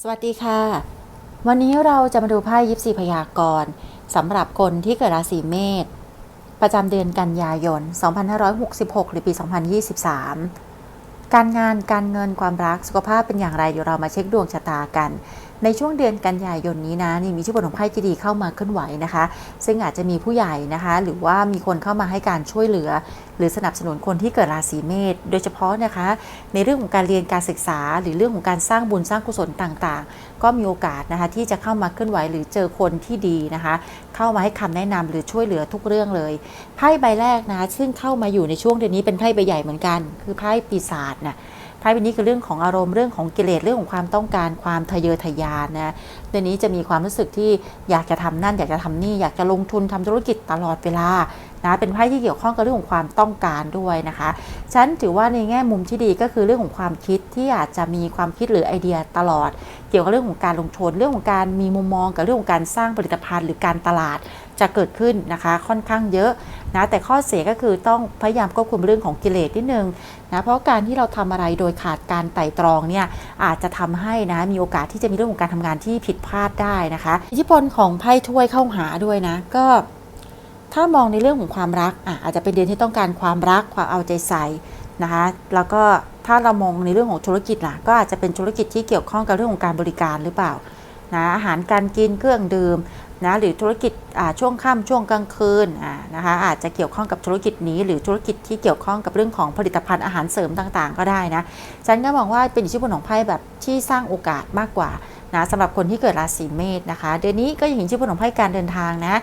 สวัสดีค่ะ วันนี้เราจะมาดูไพ่ยิปซีพยากรณ์สำหรับคนที่เกิดราศีเมษประจำเดือนกันยายน 2566 หรือปี 2023 การงานการเงินความรักสุขภาพเป็นอย่างไรเดี๋ยวเรามาเช็คดวงชะตากัน ในช่วงเดือนกันยายนนี้นะนี่มีชื่อบทของไพ่ที่ดีเข้ามาเคลื่อนไหวนะคะ ซึ่งอาจจะมีผู้ใหญ่นะคะ หรือว่ามีคนเข้ามาให้การช่วยเหลือ หรือสนับสนุนคนที่เกิดราศีเมษโดยเฉพาะนะคะ ในเรื่องของการเรียนการศึกษา หรือเรื่องของการสร้างบุญสร้างกุศลต่างๆ ก็มีโอกาสนะคะที่จะเข้ามาเคลื่อนไหวหรือเจอคนที่ดีนะคะ เข้ามาให้คำแนะนำหรือช่วยเหลือทุกเรื่องเลยไพ่ใบแรกนะซึ่งเข้ามาอยู่ในช่วงเดือนนี้เป็นไพ่ใบใหญ่เหมือนกัน คือไพ่ปีศาจน่ะ ไพ่ใบนี้คือเรื่องของอารมณ์เรื่องของกิเลสเรื่องของความต้องการความทะเยอทะยานนะเดือนนี้จะมีความรู้สึกที่อยากจะทำนั่น อยากจะทำนี่อยากจะลงทุนทำธุรกิจตลอดเวลานะเป็นไพ่ที่เกี่ยวข้องกับเรื่องของความต้องการด้วยนะคะฉันถือว่าในแง่มุมที่ดีก็คือเรื่องของความคิดที่อาจจะมีความคิดหรือไอเดียตลอด เกี่ยวกับเรื่องของการลงทุนเรื่องของการมีมุมมองกับเรื่องของการสร้างผลิตภัณฑ์หรือการตลาด จะเกิดขึ้นนะคะค่อนข้างเยอะนะแต่ข้อเสียก็คือต้องพยายามควบคุมเรื่องของกิเลสนิดนึงนะเพราะการที่เราทำอะไรโดยขาดการไต่ตรองเนี่ยอาจจะทำให้นะมีโอกาสที่จะมีเรื่องของการทำงานที่ผิดพลาดได้นะคะ อิทธิพลของไพ่ถ้วยเข้าหาด้วยนะก็ถ้ามองในเรื่องของความรักอะอาจจะเป็นเดือนที่ต้องการความรักความเอาใจใส่นะคะแล้วก็ถ้าเรามองในเรื่องของธุรกิจล่ะก็อาจจะเป็นธุรกิจที่เกี่ยวข้องกับเรื่องของการบริการหรือเปล่านะอาหารการกินเครื่องดื่ม นะหรือธุรกิจช่วงค่ำช่วงกลางคืนนะคะอาจจะเกี่ยวข้องกับธุรกิจนี้ หรือธุรกิจที่เกี่ยวข้องกับเรื่องของผลิตภัณฑ์อาหารเสริมต่างๆ ก็ได้นะฉันก็มองว่าเป็นอิทธิพลของไพ่แบบที่สร้างโอกาสมากกว่า นะสำหรับคนที่เกิดราศีเมษนะคะ เดือนนี้ก็ยังเห็นชื่อพลของไพ่การเดินทางนะ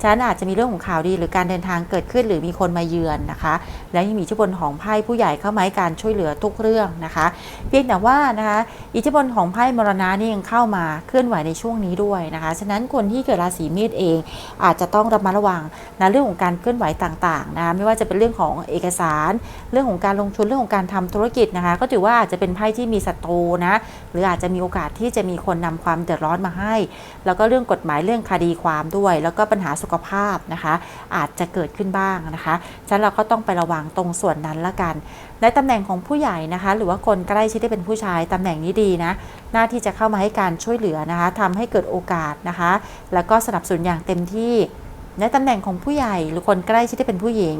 ฉะนั้นอาจจะมีเรื่องของข่าวดีหรือการเดินทางเกิดขึ้นหรือมีคนมาเยือนนะคะ และยังมีอิทธิพลของไพ่ผู้ใหญ่เข้ามาให้การช่วยเหลือทุกเรื่องนะคะ เพียงแต่ว่านะคะอิทธิพลของไพ่มรณะนี่ยังเข้ามาเคลื่อนไหวในช่วงนี้ด้วยนะคะฉะนั้นคนที่เกิดราศีเมษเอง อาจจะต้องระมัดระวังนะเรื่องของการเคลื่อนไหวต่างๆนะะไม่ว่าจะเป็นเรื่องของเอกสาร เรื่องของการลงทุนเรื่องของการทำธุรกิจนะคะ ก็ถือว่าอาจจะเป็นไพ่ที่มีศัตรูนะหรืออาจจะมีโอกาสที่จะมีคนนำความเดือดร้อนมาให้ แล้วก็เรื่องกฎหมายเรื่องคดีความด้วย แล้วก็ปัญหาสุขภาพนะคะ อาจจะเกิดขึ้นบ้างนะคะฉะนั้นเราก็ต้องไประวังตรงส่วนนั้นละกันในตำแหน่งของผู้ใหญ่นะคะ หรือว่าคนใกล้ชิดที่เป็นผู้ชายตำแหน่งนี้ดีนะหน้าที่จะเข้ามาให้การช่วยเหลือนะคะทำให้เกิดโอกาสนะคะ แล้วก็สนับสนุนอย่างเต็มที่ ในตำแหน่งของผู้ใหญ่หรือคนใกล้ชิดที่เป็นผู้หญิง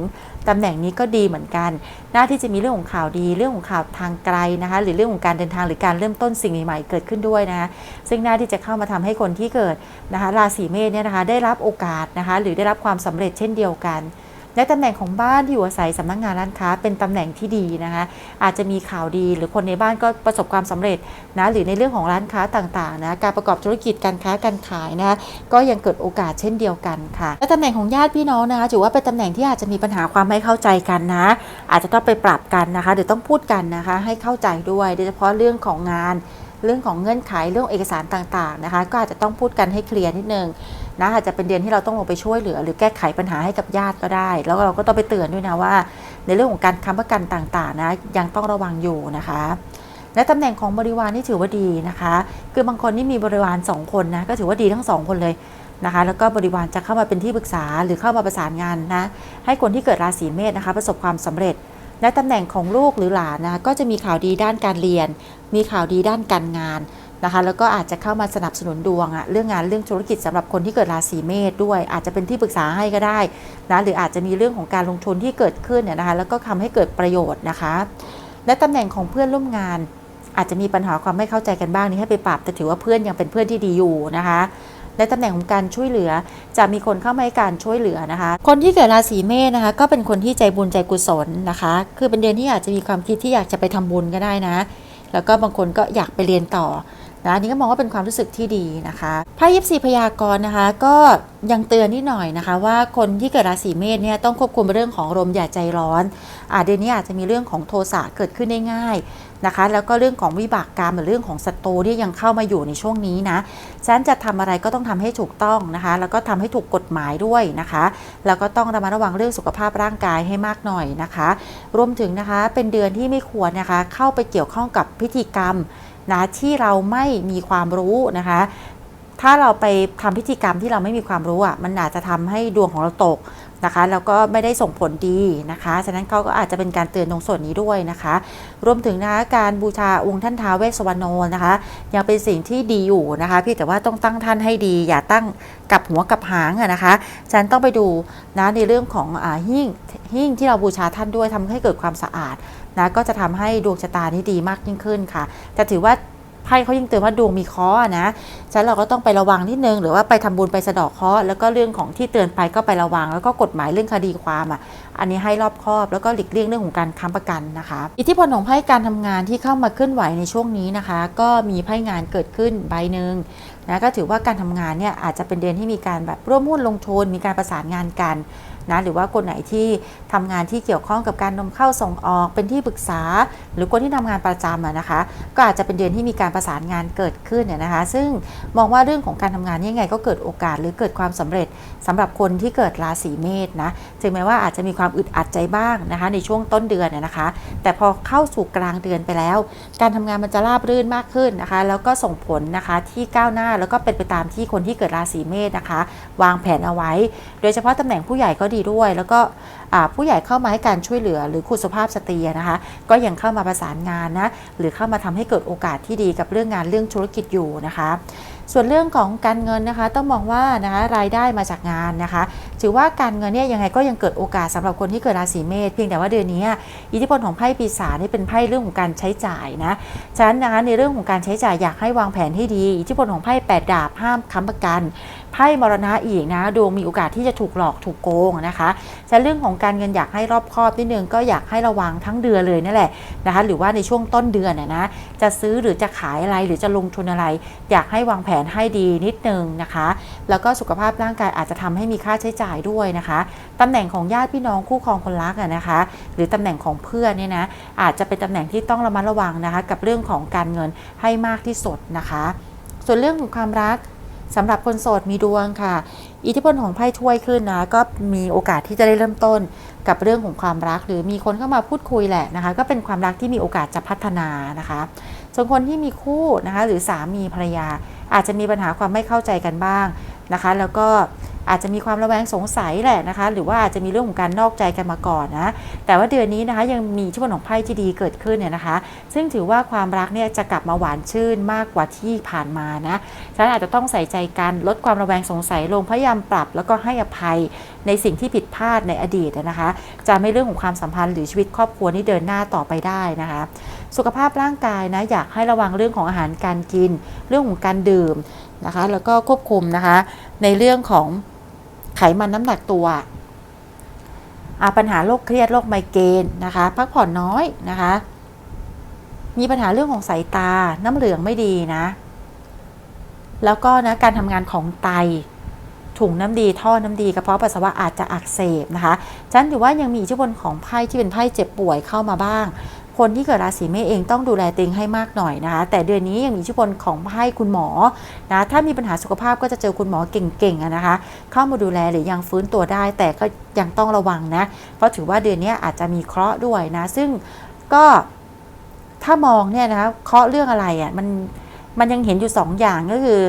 ตำแหน่งนี้ก็ดีเหมือนกัน หน้าที่จะมีเรื่องของข่าวดีเรื่องของข่าวทางไกลนะคะ หรือเรื่องของการเดินทางหรือการเริ่มต้นสิ่งใหม่ๆเกิดขึ้นด้วยนะคะซึ่งหน้าที่จะเข้ามาทำให้คนที่เกิดนะคะราศีเมษเนี่ยนะคะได้รับโอกาสนะคะหรือได้รับความสำเร็จเช่นเดียวกัน ในตำแหน่งของบ้านที่อยู่อาศัยสำนักงานร้านค้าเป็นตำแหน่งที่ดีนะคะอาจจะมีข่าวดีหรือคนในบ้านก็ประสบความสำเร็จนะหรือในเรื่องของร้านค้าต่างๆนะการประกอบธุรกิจการค้าการขายนะคะก็ยังเกิดโอกาสเช่นเดียวกันค่ะและตำแหน่งของญาติพี่น้องนะคะถือว่าเป็นตำแหน่งที่อาจจะมีปัญหาความไม่เข้าใจกันนะ อาจจะต้องไปปรับกันนะคะหรือต้องพูดกันนะคะให้เข้าใจด้วยโดยเฉพาะเรื่องของงานเรื่องของเงื่อนไขเรื่องเอกสารต่างๆนะคะ ก็อาจจะต้องพูดกันให้เคลียร์นิดนึง นะอาจจะเป็นเดือนที่เราต้องลงไปช่วยเหลือ หรือแก้ไขปัญหาให้กับญาติก็ได้ แล้วเราก็ต้องไปเตือนด้วยนะว่า ในเรื่องของการค้ำประกันต่างๆนะยังต้องระวังอยู่นะคะและตำแหน่งของบริวารนี่ถือว่าดีนะคะ คือบางคนนี่มีบริวารสองคนนะก็ถือว่าดีทั้งสองคนเลยนะคะ แล้วก็บริวารจะเข้ามาเป็นที่ปรึกษาหรือเข้ามาประสานงานนะให้คนที่เกิดราศีเมษนะคะ ประสบความสำเร็จ และตำแหน่งของลูกหรือหลานนะก็จะมีข่าวดีด้านการเรียน มีข่าวดีด้านการงาน นะคะแล้วก็อาจจะเข้ามาสนับสนุนดวงอะเรื่องงานเรื่องธุรกิจสำหรับคนที่เกิดราศีเมษด้วย อาจจะเป็นที่ปรึกษาให้ก็ได้นะหรืออาจจะมีเรื่องของการลงทุนที่เกิดขึ้นเนี่ยนะคะแล้วก็ทำให้เกิดประโยชน์นะคะ และตำแหน่งของเพื่อนร่วมงาน อาจจะมีปัญหาความไม่เข้าใจกันบ้างนี่ให้ไปปรับแต่ถือว่าเพื่อนยังเป็นเพื่อนที่ดีอยู่นะคะในตำแหน่งของการช่วยเหลือ จะมีคนเข้ามาให้การช่วยเหลือนะคะ คนที่เกิดราศีเมษนะคะ ก็เป็นคนที่ใจบุญใจกุศลนะคะ คือเป็นเดือนที่อาจจะมีความคิดที่อยากจะไปทำบุญก็ได้นะ แล้วก็บางคนก็อยากไปเรียนต่อ นะอันนี้ก็มองว่าเป็นความรู้สึกที่ดีนะคะไพ่ยิปซีพยากรณ์นะคะ ก็ยังเตือนนิดหน่อยนะคะ ว่าคนที่เกิดราศีเมษเนี่ยต้องควบคุมเรื่องของอารมอย่าใจร้อนอาเดือนนี้อาจจะมีเรื่องของโทสะเกิดขึ้นได้ง่ายนะคะ แล้วก็เรื่องของวิบากกรรมหรือเรื่องของศัตรูที่ยังเข้ามาอยู่ในช่วงนี้นะฉะนั้นจะทำอะไรก็ต้องทำให้ถูกต้องนะคะ แล้วก็ทำให้ถูกกฎหมายด้วยนะคะ แล้วก็ต้องระมัดระวังเรื่องสุขภาพร่างกายให้มากหน่อยนะคะ รวมถึงนะคะเป็นเดือนที่ไม่ควรนะคะ เข้าไปเกี่ยวข้องกับพิธีกรรม นะที่เราไม่มีความรู้นะคะ ถ้าเราไปทำพิธีกรรมที่เราไม่มีความรู้อะมันอาจจะทำให้ดวงของเราตกนะคะแล้วก็ไม่ได้ส่งผลดีนะคะ ฉะนั้นเขาก็อาจจะเป็นการเตือนตรงส่วนนี้ด้วยนะคะ รวมถึงนะคะการบูชาองค์ท่านท้าเวสวรรณโนนะคะ ยังเป็นสิ่งที่ดีอยู่นะคะเพี่แต่ว่าต้องตั้งท่านให้ดี อย่าตั้งกับหัวกับหางอะนะคะฉะนันต้องไปดูนะในเรื่องของอาหิ้งหิ้งที่เราบูชาท่านด้วยทำให้เกิดความสะอาด นะก็จะทำให้ดวงชะตานี้ดีมากยิ่งขึ้นค่ะ แต่ถือว่าไพ่เขายิ่งเตือนว่าดวงมีเคราะห์อนะฉะนั้นเราก็ต้องไประวังนิดนึง หรือว่าไปทำบุญไปสะดอกเคราะห์แล้วก็เรื่องของที่เตือนไปก็ไประวัง แล้วก็กฎหมายเรื่องคดีความอะ อันนี้ให้รอบคอบ แล้วก็หลีกเลี่ยงเรื่องของการค้ำประกันนะคะ อิทธิพลของไพ่การทำงานที่เข้ามาเคลื่อนไหวในช่วงนี้นะคะ ก็มีไพ่งานเกิดขึ้นใบหนึ่งนะก็ถือว่าการทำงานเนี่ยอาจจะเป็นเดือนที่มีการแบบร่วมหุ้นลงทุนมีการประสานงานกัน นะหรือว่าคนไหนที่ทำงานที่เกี่ยวข้องกับการนำเข้าส่งออกเป็นที่ปรึกษา หรือคนที่ทำงานประจำนะคะ ก็อาจจะเป็นเดือนที่มีการประสานงานเกิดขึ้นเนี่ยนะคะ ซึ่งมองว่าเรื่องของการทำงานยังไงก็เกิดโอกาสหรือเกิดความสำเร็จสำหรับคนที่เกิดราศีเมษนะถึงแม้ว่าอาจจะมีความอึดอัดใจบ้างนะคะ ในช่วงต้นเดือนนนะคะ แต่พอเข้าสู่กลางเดือนไปแล้ว การทำงานมันจะราบรื่นมากขึ้นนะคะ แล้วก็ส่งผลนะคะที่ก้าวหน้าแล้วก็เป็นไปตามที่คนที่เกิดราศีเมษนะคะ วางแผนเอาไว้ โดยเฉพาะตำแหน่งผู้ใหญ่ก็ดีด้วย แล้วก็ผู้ใหญ่เข้ามาให้การช่วยเหลือ หรือคุณสุภาพสตรีนะคะ ก็ยังเข้ามาประสานงานนะหรือเข้ามาทำให้เกิดโอกาสที่ดีกับเรื่องงานเรื่องธุรกิจอยู่นะคะ ส่วนเรื่องของการเงินนะคะต้องมองว่านะคะรายได้มาจากงานนะคะ ถือว่าการเงินเนี่ยยังไงก็ยังเกิดโอกาสสำหรับคนที่เกิดราศีเมษเพียงแต่ว่าเดือนนี้อิทธิพลของไพ่ปีศาจนี่เป็นไพ่เรื่องของการใช้จ่ายนะฉะนั้นนะคะในเรื่องของการใช้จ่ายอยากให้วางแผนให้ดี อิทธิพลของไพ่แปดดาบห้ามค้ำประกันไพ่มรณะอีกนะดวงมีโอกาสที่จะถูกหลอกถูกโกงนะคะฉะนั้นเรื่องของการเงินอยากให้รอบคอบนิดนึงก็อยากให้ระวังทั้งเดือนเลยนั่นแหละนะคะหรือว่าในช่วงต้นเดือนนะจะซื้อหรือจะขายอะไรหรือจะลงทุนอะไร อยากให้วางแผนให้ดีนิดนึงนะคะ แล้วก็สุขภาพร่างกายอาจจะทำให้มีค่าใช้จ่ายด้วยนะคะตำแหน่งของญาติพี่น้องคู่ครองคนรักนะคะ หรือตำแหน่งของเพื่อนเนี่ยนะอาจจะเป็นตำแหน่งที่ต้องระมัดระวังนะคะ กับเรื่องของการเงินให้มากที่สุดนะคะ ส่วนเรื่องของความรักสำหรับคนโสดมีดวงค่ะ อิทธิพลของไพ่ถ้วยขึ้นนะก็มีโอกาสที่จะได้เริ่มต้นกับเรื่องของความรัก หรือมีคนเข้ามาพูดคุยแหละนะคะ ก็เป็นความรักที่มีโอกาสจะพัฒนานะคะ ส่วนคนที่มีคู่นะคะ หรือสามีภรรยา อาจจะมีปัญหาความไม่เข้าใจกันบ้างนะคะ แล้วก็อาจจะมีความระแวงสงสัยแหละนะคะ หรือว่าอาจจะมีเรื่องของการนอกใจกันมาก่อนนะแต่ว่าเดือนนี้นะคะยังมีช่วงของไพ่ที่ดีเกิดขึ้นเนี่ยนะคะ ซึ่งถือว่าความรักเนี่ยจะกลับมาหวานชื่นมากกว่าที่ผ่านมานะฉะนั้นอาจจะต้องใส่ใจกันลดความระแวงสงสัยลงพยายามปรับ แล้วก็ให้อภัยในสิ่งที่ผิดพลาดในอดีตนะคะ จะไม่เรื่องของความสัมพันธ์หรือชีวิตครอบครัวนี่เดินหน้าต่อไปได้นะคะ สุขภาพร่างกายนะอยากให้ระวังเรื่องของอาหารการกิน เรื่องของการดื่มนะคะ แล้วก็ควบคุมนะคะ ในเรื่องของไขมันน้ำหนักตัวปัญหาโรคเครียดโรคไมเกรนนะคะพักผ่อนน้อยนะคะ มีปัญหาเรื่องของสายตาน้ำเหลืองไม่ดีนะ แล้วก็นะการทำงานของไตถุงน้ำดีท่อน้ำดีกระเพาะปัสสาวะอาจจะอักเสบนะคะฉันถือว่ายังมีอิทธิพลของไพ่ที่เป็นไพ่เจ็บป่วยเข้ามาบ้าง คนที่เกิดราศีเมษเองต้องดูแลตัวเองให้มากหน่อยนะคะ แต่เดือนนี้ยังมีอิทธิพลของไพ่คุณหมอนะถ้ามีปัญหาสุขภาพก็จะเจอคุณหมอเก่งๆนะคะ เข้ามาดูแลหรือยังฟื้นตัวได้ แต่ก็ยังต้องระวังนะ เพราะถือว่าเดือนนี้อาจจะมีเคราะห์ด้วยนะ ซึ่งก็ถ้ามองเนี่ยนะคะเคราะห์เรื่องอะไรอะ่ะมันมันยังเห็นอยู่สองอย่างก็คือ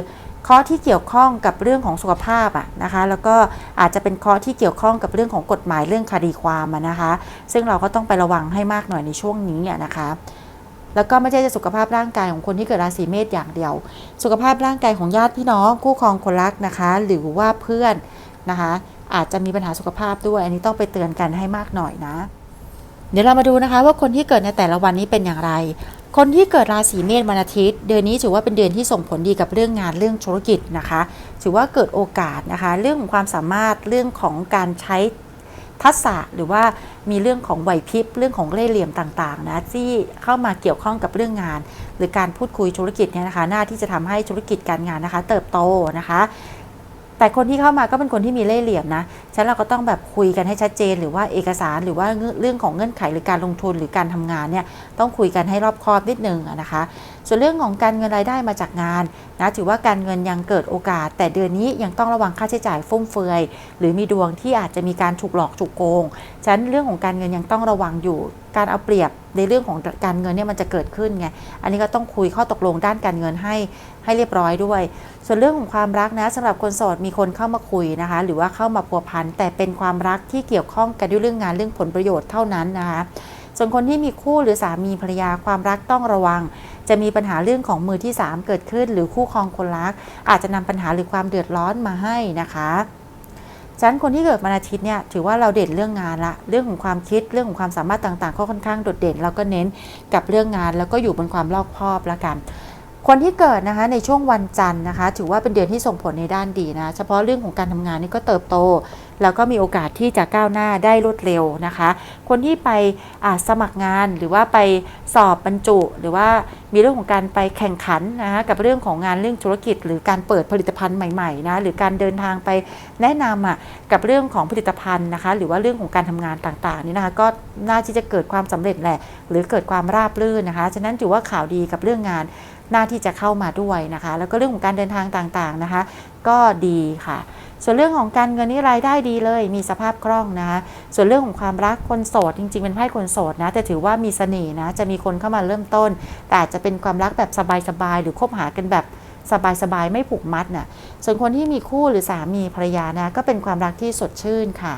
เคราะห์ที่เกี่ยวข้องกับเรื่องของสุขภาพอะนะคะ แล้วก็อาจจะเป็นเคราะห์ที่เกี่ยวข้องกับเรื่องของกฎหมายเรื่องคดีความอะนะคะ ซึ่งเราก็ต้องไประวังให้มากหน่อยในช่วงนี้อะนะคะ แล้วก็ไม่ใช่จะสุขภาพร่างกายของคนที่เกิดราศีเมษอย่างเดียว สุขภาพร่างกายของญาติพี่น้องคู่ครองคนรักนะคะ หรือว่าเพื่อนนะคะ อาจจะมีปัญหาสุขภาพด้วย อันนี้ต้องไปเตือนกันให้มากหน่อยนะ เดี๋ยวเรามาดูนะคะว่าคนที่เกิดในแต่ละวันนี้เป็นอย่างไร คนที่เกิดราศีเมษวันอาทิตย์ เดือนนี้ถือว่าเป็นเดือนที่ส่งผลดีกับเรื่องงานเรื่องธุรกิจนะคะ ถือว่าเกิดโอกาสนะคะ เรื่องของความสามารถเรื่องของการใช้ทักษะหรือว่ามีเรื่องของไหวพริบเรื่องของเล่ห์เหลี่ยมต่างๆนะที่เข้ามาเกี่ยวข้องกับเรื่องงาน หรือการพูดคุยธุรกิจเนี่ยนะคะ หน้าที่จะทำให้ธุรกิจการงานนะคะ เติบโตนะคะ แต่คนที่เข้ามาก็เป็นคนที่มีเล่ห์เหลี่ยมนะฉะนั้นเราก็ต้องแบบคุยกันให้ชัดเจน หรือว่าเอกสารหรือว่าเรื่องของเงื่อนไขหรือการลงทุนหรือการทำงานเนี่ยต้องคุยกันให้รอบคอบนิดนึงนะคะ ส่วนเรื่องของการเงินรายได้มาจากงานนะถือว่าการเงินยังเกิดโอกาส แต่เดือนนี้ยังต้องระวังค่าใช้จ่ายฟุ่มเฟือย หรือมีดวงที่อาจจะมีการถูกหลอกถูกโกงฉะนั้นเรื่องของการเงินยังต้องระวังอยู่ การเอาเปรียบในเรื่องของการเงินเนี่ยมันจะเกิดขึ้นไงอันนี้ก็ต้องคุยข้อตกลงด้านการเงินให้ให้เรียบร้อยด้วย ส่วนเรื่องของความรักนะสำหรับคนโสดมีคนเข้ามาคุยนะคะ หรือว่าเข้ามาพัวพันแต่เป็นความรักที่เกี่ยวข้องกันด้วยเรื่องงานเรื่องผลประโยชน์เท่านั้นนะคะ ส่วนคนที่มีคู่หรือสามีภรรยาความรักต้องระวัง จะมีปัญหาเรื่องของมือที่ 3 เกิดขึ้น หรือคู่ครองคนรัก อาจจะนำปัญหาหรือความเดือดร้อนมาให้นะคะฉะนั้นคนที่เกิดวันอาทิตย์เนี่ยถือว่าเราเด่นเรื่องงานละเรื่องของความคิดเรื่องของความสามารถต่างๆ ก็ค่อนข้างโดดเด่น เราก็เน้นกับเรื่องงานแล้วก็อยู่บนความรอบคอบแล้วกัน คนที่เกิดนะคะในช่วงวันจันทร์นะคะ ถือว่าเป็นเดือนที่ส่งผลในด้านดีนะ เฉพาะเรื่องของการทำงานนี่ก็เติบโต แล้วก็มีโอกาสที่จะก้าวหน้าได้รวดเร็วนะคะ คนที่ไปสมัครงานหรือว่าไปสอบบรรจุ หรือว่ามีเรื่องของการไปแข่งขันนะคะกับเรื่องของงานเรื่องธุรกิจ หรือการเปิดผลิตภัณฑ์ใหม่ๆนะหรือการเดินทางไปแนะนำอะกับเรื่องของผลิตภัณฑ์นะคะ หรือว่าเรื่องของการทำงานต่างๆนี่นะคะก็น่าที่จะเกิดความสำเร็จแหละหรือเกิดความราบรื่นนะคะฉะนั้นถือว่าข่าวดีกับเรื่องงาน น้าที่จะเข้ามาด้วยนะคะ แล้วก็เรื่องของการเดินทางต่างๆนะคะ ก็ดีค่ะ ส่วนเรื่องของการเงินนี่รายได้ดีเลย มีสภาพคล่องนะคะส่วนเรื่องของความรักคนโสดจริง ๆ เป็นไพ่คนโสดนะแต่ถือว่ามีเสน่ห์นะจะมีคนเข้ามาเริ่มต้น แต่จจะเป็นความรักแบบสบายๆหรือคบหากันแบบสบายๆไม่ผูกมัดน่ะส่วนคนที่มีคู่หรือสามีภรรยานะก็เป็นความรักที่สดชื่นค่ะ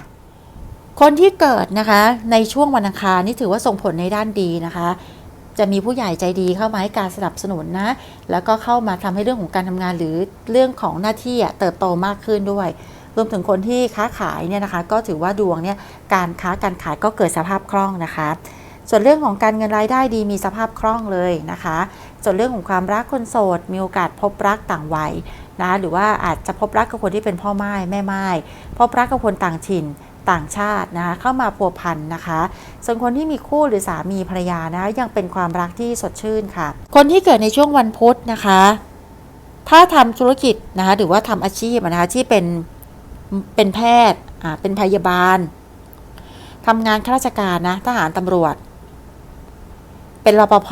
คนที่เกิดนะคะในช่วงวันอังคารนี่ถือว่าส่งผลในด้านดีนะคะ จะมีผู้ใหญ่ใจดีเข้ามาให้การสนับสนุนนะ แล้วก็เข้ามาทำให้เรื่องของการทำงานหรือเรื่องของหน้าที่เติบโตมากขึ้นด้วย รวมถึงคนที่ค้าขายเนี่ยนะคะ ก็ถือว่าดวงเนี่ยการค้าการขายก็เกิดสภาพคล่องนะคะ ส่วนเรื่องของการเงินรายได้ดีมีสภาพคล่องเลยนะคะ ส่วนเรื่องของความรักคนโสด มีโอกาสพบรักต่างวัยนะหรือว่าอาจจะพบรักกับคนที่เป็นพ่อไม้แม่ไม้พบรักกับคนต่างถิ่น ต่างชาตินะคะเข้ามาพัวพันนะคะ ส่วนคนที่มีคู่หรือสามีภรรยานะยังเป็นความรักที่สดชื่นค่ะ คนที่เกิดในช่วงวันพุธนะคะ ถ้าทำธุรกิจนะคะหรือว่าทำอาชีพนะคะที่เป็นเป็นแพทย์อ่าเป็นพยาบาลทำงานข้าราชการนะทหารตำรวจ เป็นรปภ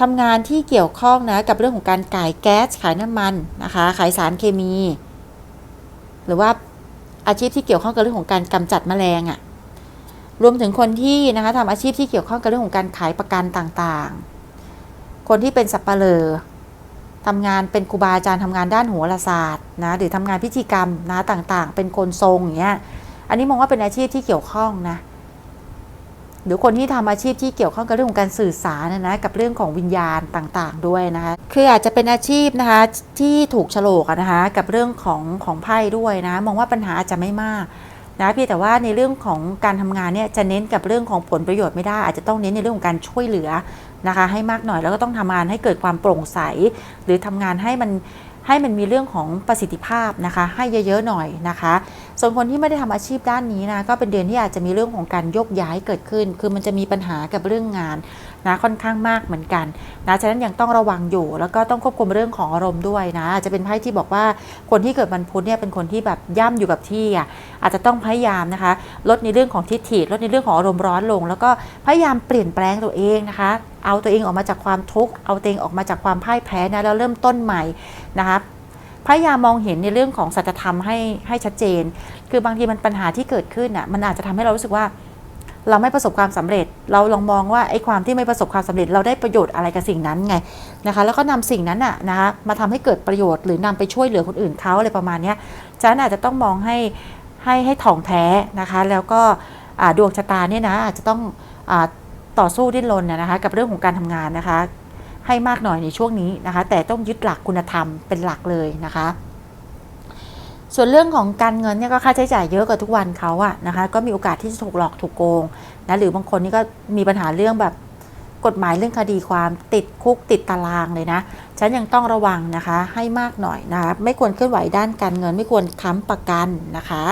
ทำงานที่เกี่ยวข้องนะกับเรื่องของการขายแก๊สขายน้ำมันนะคะ ขายสารเคมี หรือว่า อาชีพที่เกี่ยวข้องกับเรื่องของการกำจัดแมลงอะ่ะรวมถึงคนที่นะคะทำอาชีพที่เกี่ยวข้องกับเรื่องของการขายประกันต่างๆ คนที่เป็นสับปะเลอทำงานเป็นครูบาอาจารย์ทำงานด้านโหราศาสตร์นะหรือทำงานพิธีกรรมนะต่างๆ เป็นคนทรงอย่างเงี้ยอันนี้มองว่าเป็นอาชีพที่เกี่ยวข้องนะ หรือคนที่ทำอาชีพที่เกี่ยวข้องกับเรื่องของการสื่อสารนะกับเรื่องของวิญญาณต่างๆ ด้วยนะคะคืออาจจะเป็นอาชีพนะคะที่ถูกโฉลกนะคะกับเรื่องของของไพ่ด้วยนะมองว่าปัญหาอาจจะไม่มากนะเพียงแต่ว่าในเรื่องของการทำงานเนี่ยจะเน้นกับเรื่องของผลประโยชน์ไม่ได้ อาจจะต้องเน้นในเรื่องของการช่วยเหลือนะคะให้มากหน่อยแล้วก็ต้องทำงานให้เกิดความโปร่งใส หรือทำงานให้มันให้มันมีเรื่องของประสิทธิภาพนะคะ ให้เยอะๆหน่อยนะคะ ส่วนคนที่ไม่ได้ทำอาชีพด้านนี้นะก็เป็นเดือนที่อาจจะมีเรื่องของการยกย้ายเกิดขึ้น คือมันจะมีปัญหากับเรื่องงานนะค่อนข้างมากเหมือนกันนะฉะนั้นยังต้องระวังอยู่แล้วก็ต้องควบคุมเรื่องของอารมณ์ด้วยนะอาจจะเป็นไพ่ที่บอกว่าคนที่เกิดวันพุธเนี่ยเป็นคนที่แบบย่ำอยู่กับที่อะอาจจะต้องพยายามนะคะ ลดในเรื่องของทิฏฐิลดในเรื่องของอารมณ์ร้อนลง แล้วก็พยายามเปลี่ยนแปลงตัวเองนะคะ เอาตัวเองออกมาจากความทุกข์เอาตัวเองออกมาจากความพ่ายแพ้นะแล้วเริ่มต้นใหม่นะคะ พยายามองเห็นในเรื่องของสัจธรรมให้ให้ชัดเจน คือบางทีมันปัญหาที่เกิดขึ้นอะมันอาจจะทำให้เรารู้สึกว่า เราไม่ประสบความสำเร็จ เราลองมองว่าไอ้ความที่ไม่ประสบความสำเร็จ เราได้ประโยชน์อะไรกับสิ่งนั้นไงนะคะ แล้วก็นำสิ่งนั้นอะนะคะมาทำให้เกิดประโยชน์หรือนำไปช่วยเหลือคนอื่นเขาอะไรประมาณนี้ยฉะนั้นอาจจะต้องมองให้ให้ให้ถ่องแท้นะคะ แล้วก็ดวงชะตาเนี่ยนะอาจจะต้องอต่อสู้ดิ้นรนนะนะคะ กับเรื่องของการทำงานนะคะ ให้มากหน่อยในช่วงนี้นะคะ แต่ต้องยึดหลักคุณธรรมเป็นหลักเลยนะคะ ส่วนเรื่องของการเงินเนี่ยก็ค่าใช้จ่ายเยอะกว่าทุกวันเขาอะนะคะ ก็มีโอกาสที่จะถูกหลอกถูกโกงนะหรือบางคนนี่ก็มีปัญหาเรื่องแบบกฎหมายเรื่องคดีความติดคุกติดตารางเลยนะ ฉันยังต้องระวังนะคะให้มากหน่อยนะคะไม่ควรเคลื่อนไหวด้านการเงิน ไม่ควรค้ำประกันนะคะ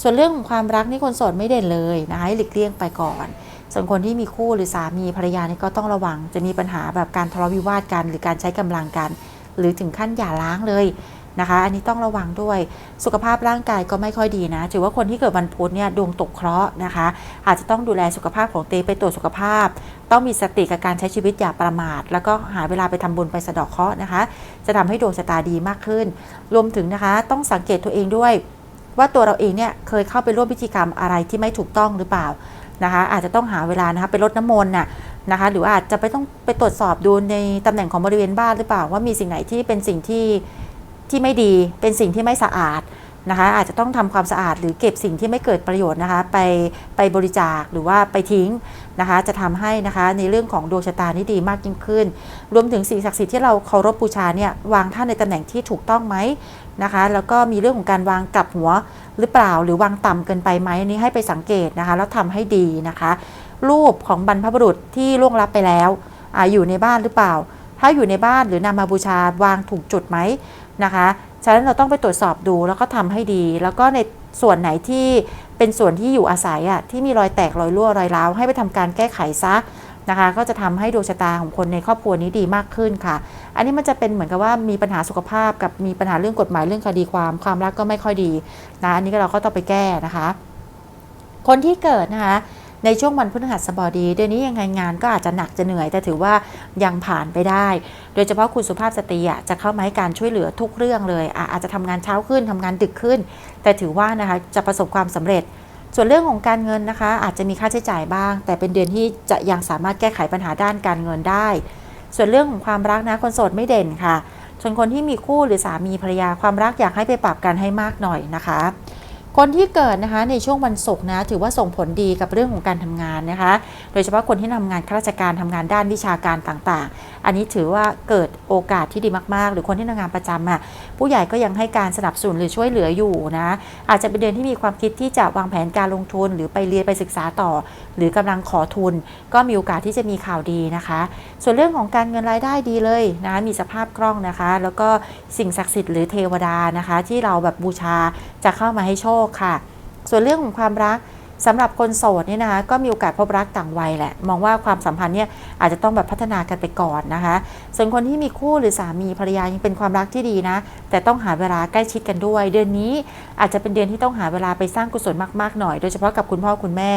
ส่วนเรื่องของความรักนี่คนโสดไม่เด่นเลยนะคะหลีกเลี่ยงไปก่อน ส่วนคนที่มีคู่หรือสามีภรรยานี่ก็ต้องระวัง จะมีปัญหาแบบการทะเลาะวิวาทกัน หรือการใช้กำลังกัน หรือถึงขั้นหย่าร้างเลยนะคะ อันนี้ต้องระวังด้วยสุขภาพร่างกายก็ไม่ค่อยดีนะ ถือว่าคนที่เกิดวันพุธเนี่ยดวงตกเคราะห์นะคะ อาจจะต้องดูแลสุขภาพของเตไปตรวจสุขภาพ ต้องมีสติกับการใช้ชีวิตอย่าประมาท แล้วก็หาเวลาไปทำบุญไปสะดาะเคราะห์นะคะ จะทำให้ดวงชะตาดีมากขึ้น รวมถึงนะคะ ต้องสังเกตตัวเองด้วย ว่าตัวเราเองเนี่ยเคยเข้าไปร่วมพิธีกรรมอะไรที่ไม่ถูกต้องหรือเปล่า นะคะ อาจจะต้องหาเวลานะคะไปรดน้ำมนต์น่ะนะคะ หรือว่าอาจจะไปต้องไปตรวจสอบดูในตำแหน่งของบริเวณบ้านหรือเปล่าว่ามีสิ่งไหนที่เป็นสิ่งที่ที่ไม่ดีเป็นสิ่งที่ไม่สะอาด นะคะอาจจะต้องทำความสะอาดหรือเก็บสิ่งที่ไม่เกิดประโยชน์นะคะ ไปไปบริจาคหรือว่าไปทิ้งนะคะ จะทำให้นะคะในเรื่องของดวงชะตานี่ดีมากยิ่งขึ้น รวมถึงสิ่งศักดิ์สิทธิ์ที่เราเคารพบูชาเนี่ยวางท่านในตำแหน่งที่ถูกต้องไหมนะคะ แล้วก็มีเรื่องของการวางกลับหัวหรือเปล่า หรือวางต่ำเกินไปไหมอันนี้ให้ไปสังเกตนะคะ แล้วทำให้ดีนะคะ รูปของบรรพบุรุษที่ล่วงลับไปแล้วออยู่ในบ้านหรือเปล่า ถ้าอยู่ในบ้านหรือนำมาบูชาวางถูกจุดไหมนะคะ ฉะนั้นเราต้องไปตรวจสอบดูแล้วก็ทำให้ดี แล้วก็ในส่วนไหนที่เป็นส่วนที่อยู่อาศัยอะที่มีรอยแตกรอยรั่วรอยร้าวให้ไปทำการแก้ไขซะนะคะก็จะทำให้ดวงชะตาของคนในครอบครัวนี้ดีมากขึ้นค่ะ อันนี้มันจะเป็นเหมือนกับว่ามีปัญหาสุขภาพกับมีปัญหาเรื่องกฎหมายเรื่องคดีความความรักก็ไม่ค่อยดีนะอันนี้เราก็ต้องไปแก้นะคะ คนที่เกิดนะคะ ในช่วงวันพฤหัสบดีเดือนนี้ยังไงงานก็อาจจะหนักจะเหนื่อย แต่ถือว่ายังผ่านไปได้ โดยเฉพาะคุณสุภาพสตรีจะเข้ามาให้การช่วยเหลือทุกเรื่องเลยอาจจะทำงานเช้าขึ้นทำงานดึกขึ้น แต่ถือว่านะคะจะประสบความสำเร็จส่วนเรื่องของการเงินนะคะ อาจจะมีค่าใช้จ่ายบ้าง แต่เป็นเดือนที่จะยังสามารถแก้ไขปัญหาด้านการเงินได้ ส่วนเรื่องของความรักนะคนโสดไม่เด่นค่ะส่วนคนที่มีคู่หรือสามีภรรยาความรักอยากให้ไปปรับกันให้มากหน่อยนะคะ คนที่เกิดนะคะในช่วงวันศุกร์นะถือว่าส่งผลดีกับเรื่องของการทำงานนะคะ โดยเฉพาะคนที่ทำงานข้าราชการทำงานด้านวิชาการต่างๆ อันนี้ถือว่าเกิดโอกาสที่ดีมากๆ หรือคนที่ทำงานประจำอะผู้ใหญ่ก็ยังให้การสนับสนุนหรือช่วยเหลืออยู่นะ อาจจะเป็นเดือนที่มีความคิดที่จะวางแผนการลงทุนหรือไปเรียนไปศึกษาต่อ หรือกำลังขอทุน ก็มีโอกาสที่จะมีข่าวดีนะคะ ส่วนเรื่องของการเงินรายได้ดีเลยนะมีสภาพคล่องนะคะ แล้วก็สิ่งศักดิ์สิทธิ์หรือเทวดานะคะ ที่เราแบบบูชาจะเข้ามาให้โชคค่ะ ส่วนเรื่องของความรัก สำหรับคนโสดเนี่ยนะคะก็มีโอกาสพบรักต่างวัยแหละ มองว่าความสัมพันธ์เนี่ยอาจจะต้องแบบพัฒนากันไปก่อนนะคะ ส่วนคนที่มีคู่หรือสามีภรรยายังเป็นความรักที่ดีนะ แต่ต้องหาเวลาใกล้ชิดกันด้วย เดือนนี้อาจจะเป็นเดือนที่ต้องหาเวลาไปสร้างกุศลมากๆหน่อยโดยเฉพาะกับคุณพ่อคุณแม่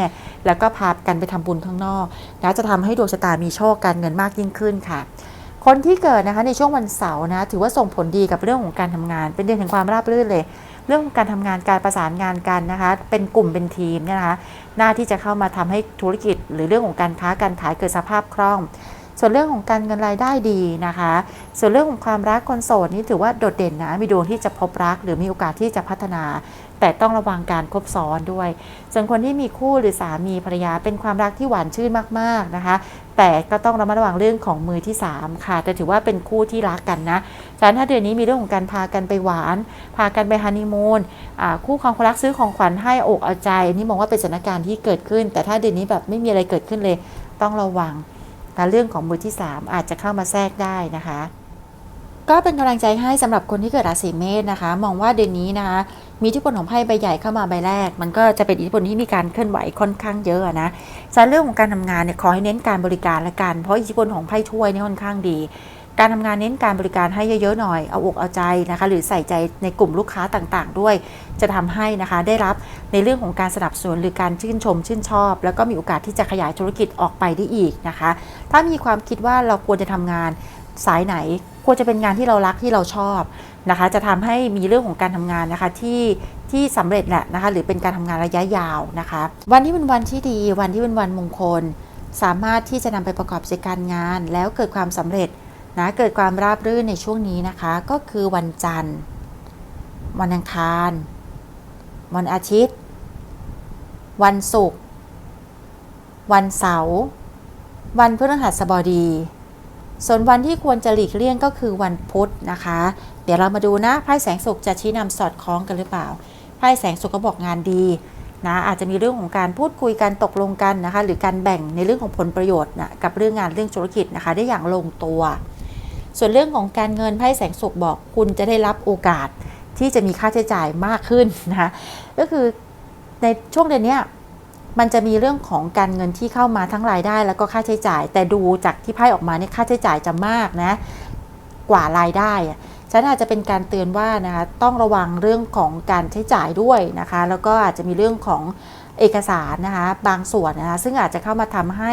แล้วก็พากันไปทำบุญข้างนอกแล้วจะทำให้ดวงชะตามีโชคการเงินมากยิ่งขึ้นค่ะคนที่เกิดนะคะในช่วงวันเสาร์นะถือว่าส่งผลดีกับเรื่องของการทำงาน เป็นเดือนแห่งความราบรื่นเลย เรื่องของการทำงานการประสานงานกันนะคะ เป็นกลุ่มเป็นทีมเนี่ยนะคะ หน้าที่จะเข้ามาทำให้ธุรกิจ หรือเรื่องของการค้าการขายเกิดสภาพคล่อง ส่วนเรื่องของการเงินรายได้ดีนะคะ ส่วนเรื่องของความรักคนโสดนี่ถือว่าโดดเด่นนะมีดวงที่จะพบรัก หรือมีโอกาสที่จะพัฒนา แต่ต้องระวังการคบซ้อนด้วย ส่วนคนที่มีคู่หรือสามีภรรยาเป็นความรักที่หวานชื่นมากๆนะคะ แต่ก็ต้องระมัดระวังเรื่องของมือที่ 3 ค่ะ แต่ถือว่าเป็นคู่ที่รักกันนะฉะนั้นถ้าเดือนนี้มีเรื่องของการพากันไปหวาน พากันไปฮันนีมูนคู่ครองคนรักซื้อของขวัญให้อกเอาใจนนี้มองว่าเป็นสถานการณ์ที่เกิดขึ้น แต่ถ้าเดือนนี้แบบไม่มีอะไรเกิดขึ้นเลยต้องระวัง การเรื่องของมือที่ 3 อาจจะเข้ามาแทรกได้นะคะ ก็เป็นกำลังใจให้สำหรับคนที่เกิดราศีเมษนะคะ มองว่าเดือนนี้นะคะมีอิทธิพลของไพ่ใบใหญ่เข้ามาใบแรก มันก็จะเป็นอิทธิพลที่มีการเคลื่อนไหวค่อนข้างเยอะนะสาเรื่องของการทำงานเนี่ยขอให้เน้นการบริการละกันเพราะอิทธิพลของไพ่ถ้วยนี่ค่อนข้างดี การทำงานเน้นการบริการให้เยอะๆหน่อย เอาอกเอาใจนะคะ หรือใส่ใจในกลุ่มลูกค้าต่างๆ ด้วย จะทำให้นะคะได้รับในเรื่องของการสนับสนุนหรือการชื่นชมชื่นชอบ แล้วก็มีโอกาสที่จะขยายธุรกิจออกไปได้อีกนะคะ ถ้ามีความคิดว่าเราควรจะทำงานสายไหน ควรจะเป็นงานที่เรารักที่เราชอบนะคะ จะทำให้มีเรื่องของการทำงานนะคะที่ที่สำเร็จแหละนะคะหรือเป็นการทำงานระยะยาวนะคะ วันที่เป็นวันที่ดี วันที่เป็นวันมงคล สามารถที่จะนำไปประกอบกิจการงาน แล้วเกิดความสำเร็จ นะเกิดความราบรื่นในช่วงนี้นะคะ ก็คือวันจันทร์ วันอังคาร วันอาทิตย์ วันศุกร์วันเสาร์วันพฤหัสบดี ส่วนวันที่ควรจะหลีกเลี่ยงก็คือวันพุธนะคะ เดี๋ยวเรามาดูนะไพ่แสงสุขจะชี้นำสอดคล้องกันหรือเปล่าไพ่แสงสุขก็บอกงานดีนะอาจจะมีเรื่องของการพูดคุยกันตกลงกันนะคะ หรือการแบ่งในเรื่องของผลประโยชน์นะกับเรื่องงานเรื่องธุรกิจนะคะ ได้อย่างลงตัว ส่วนเรื่องของการเงินไพ่แสงสุขบอกคุณจะได้รับโอกาสที่จะมีค่าใช้จ่ายมากขึ้นนะคะก็คือในช่วงเดือนนี้มันจะมีเรื่องของการเงินที่เข้ามาทั้งรายได้แล้วก็ค่าใช้จ่าย แต่ดูจากที่ไพ่ออกมาเนี่ยค่าใช้จ่ายจะมากนะกว่ารายได้อะฉันอาจจะเป็นการเตือนว่านะคะต้องระวังเรื่องของการใช้จ่ายด้วยนะคะ แล้วก็อาจจะมีเรื่องของเอกสารนะคะบางส่วนนะคะซึ่งอาจจะเข้ามาทำให้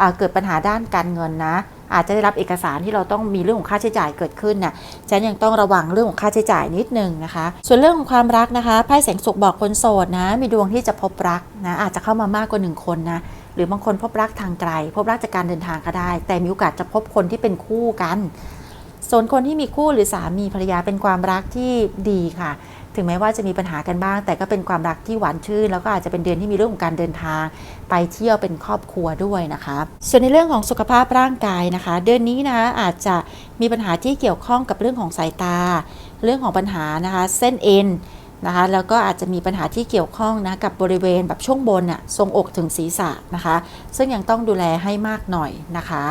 อ่าเกิดปัญหาด้านการเงินนะอาจจะได้รับเอกสารที่เราต้องมีเรื่องของค่าใช้จ่ายเกิดขึ้นน่ะฉันยังต้องระวังเรื่องของค่าใช้จ่ายนิดนึงนะคะ ส่วนเรื่องของความรักนะคะไพ่แสงสุขบอกคนโสดนะ มีดวงที่จะพบรักนะอาจจะเข้ามามากกว่าหนึ่งคนนะหรือบางคนพบรักทางไกล พบรักจากการเดินทางก็ได้ แต่มีโอกาสจะพบคนที่เป็นคู่กัน ส่วนคนที่มีคู่หรือสามีภรรยาเป็นความรักที่ดีค่ะ ถึงแม้ว่าจะมีปัญหากันบ้าง แต่ก็เป็นความรักที่หวานชื่น แล้วก็อาจจะเป็นเดือนที่มีเรื่องของการเดินทาง ไปเที่ยวเป็นครอบครัวด้วยนะคะ ส่วนในเรื่องของสุขภาพร่างกายนะคะ เดือนนี้นะอาจจะมีปัญหาที่เกี่ยวข้องกับเรื่องของสายตา เรื่องของปัญหานะคะ เส้นเอ็นนะคะแล้วก็อาจจะมีปัญหาที่เกี่ยวข้องนะกับบริเวณแบบช่วงบนอะทรงอกถึงศีรษะนะคะ ซึ่งยังต้องดูแลให้มากหน่อยนะคะ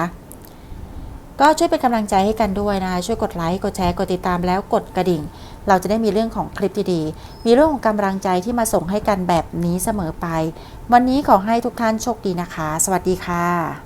ก็ช่วยเป็นกำลังใจให้กันด้วยนะคะช่วยกดไลค์กดแชร์กดติดตามแล้วกดกระดิ่ง เราจะได้มีเรื่องของคลิปดีๆมีเรื่องของกำลังใจที่มาส่งให้กันแบบนี้เสมอไป วันนี้ขอให้ทุกท่านโชคดีนะคะ สวัสดีค่ะ